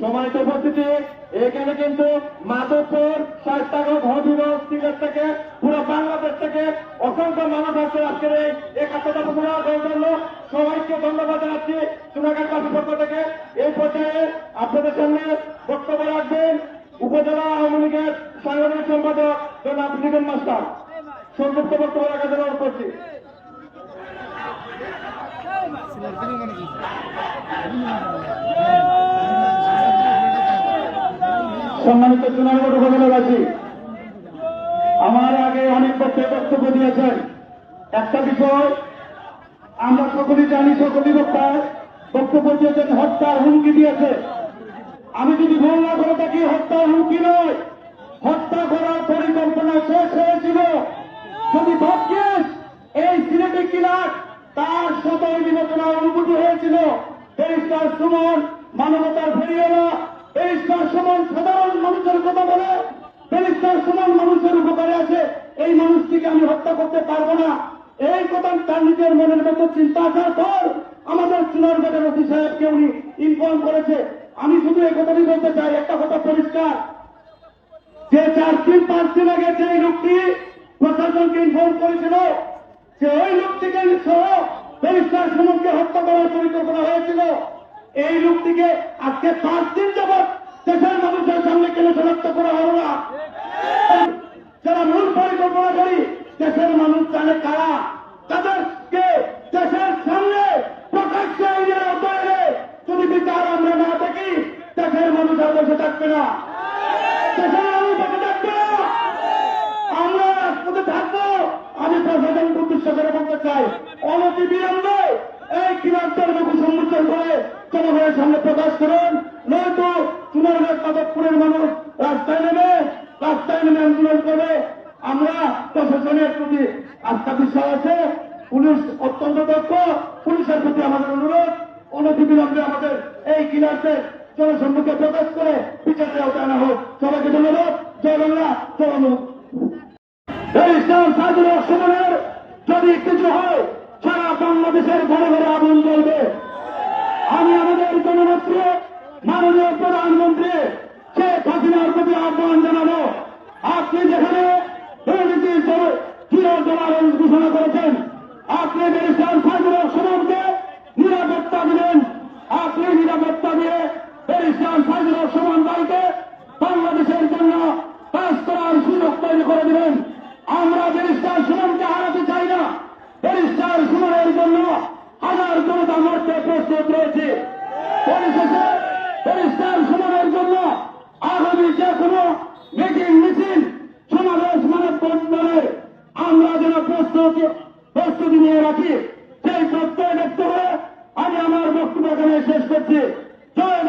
সম্মানিত উপস্থিতি, এখানে কিন্তু মাধবপুর সাহিত্যাগর ধর্মীয় সিলেট থেকে পুরো বাংলাদেশ থেকে অসংখ্য মানুষ আছে আজকের এই একাত্তরটা সবাইকে ধন্যবাদ জানাচ্ছি সোনাঘাট বাসীর পক্ষ থেকে। এই পর্যায়ে আপনাদের সামনে বক্তব্য রাখবেন উপজেলা আওয়ামী লীগের সাংগঠনিক সম্পাদক জনাব লিগন মাস্টার। সংযুক্ত বক্তব্য রাখার জন্য অনুরোধ করছি। সম্মানিত চুনাগড় উপজেলাবাসী, আমার আগে অনেক বক্তব্য দিয়েছেন। একটা বিষয় আমরা সকলেই জানি, সকলেই বক্তা, বক্তব্য দিয়েছেন, হত্যার হুমকি দিয়েছে। আমি যদি ভুল না করে থাকি, হত্যার হুমকি নয়। হত্যা করার পরিকল্পনা শেষ হয়েছিল। যদি ভাগ্যেস, এই সিলেটি কিলার তার সদয় বিবেচনা অনুভূতি হয়েছিল। ব্যারিস্টার সুমন মানবতার ফেরিওয়ালা ব্যারিস্টার সুমন সাধারণ মানুষের কথা বলে ব্যারিস্টার সুমন মানুষের উপকারে আছে, এই মানুষটিকে আমি হত্যা করতে পারব না। এই কথা তার নিজের মনের মতো চিন্তা আসার পর আমাদের চুনারগড়ের ওসি সাহেবকে উনি ইনফর্ম করেছে। আমি শুধু এই কথাটি বলতে চাই, একটা কথা পরিষ্কার। যে চার দিন, পাঁচ দিন আগে যে লোকটি প্রশাসনকে ইনফর্ম করেছিল, যে ওই লোকটিকে সহ ব্যারিস্টার সুমনকে হত্যা করার পরিকল্পনা হয়েছিল। এই লোকটিকে আজকে পাঁচ দিন যাবৎ দেশের মানুষের সামনে কেন শনাক্ত করা হলো না? যারা মূল পরিকল্পনা করি, দেশের মানুষ জানে কারা? তাদেরকে দেশের সামনে প্রকাশ্যে আইনের আওতায় যদি বিচার আমরা না থাকি দেশের মানুষ আর বসে থাকবে না। দেশের মানুষ বসে থাকবে না। আমরা রাজপথে থাকব। আমি প্রশাসনকে উদ্দেশ্য করে বলতে চাই, অনতি বিলম্বে এই কিরান্তর মুখ সম্মুখীন করে জনগণের সামনে প্রকাশ করুন। নয়তো চুনারঘাট মাধবপুরের মানুষ রাস্তায় নেমে রাস্তায় নেমে আন্দোলন করে আমরা প্রশাসনের প্রতি আস্থা বিশ্বাস আছে। পুলিশ অত্যন্ত দক্ষ। পুলিশের প্রতি আমাদের অনুরোধ অনতি বিলম্বে আমাদের এই কিলারদের জনসম্মুখে প্রকাশ করে আওতায় আনা হোক। সবাইকে ধন্যবাদ। জয় বাংলা জয় বাংলা। ইসলাম সুমনের যদি কিছু হয় সারা বাংলাদেশের ঘরে ঘরে আগুন জ্বলবে। আমি আমাদের জননেত্রী মাননীয় প্রধানমন্ত্রী শেখ হাসিনার প্রতি আহ্বান জানাব। আপনি যেখানে ঘোষণা করেছেন, আপনি ব্যারিস্টার সাজুল সুমনকে নিরাপত্তা দিলেন। আপনি নিরাপত্তা দিয়ে ব্যারিস্টার থাকি সেই সত্য দেখতে হবে আমি আমার বক্তব্য এখানে শেষ করছি। জয়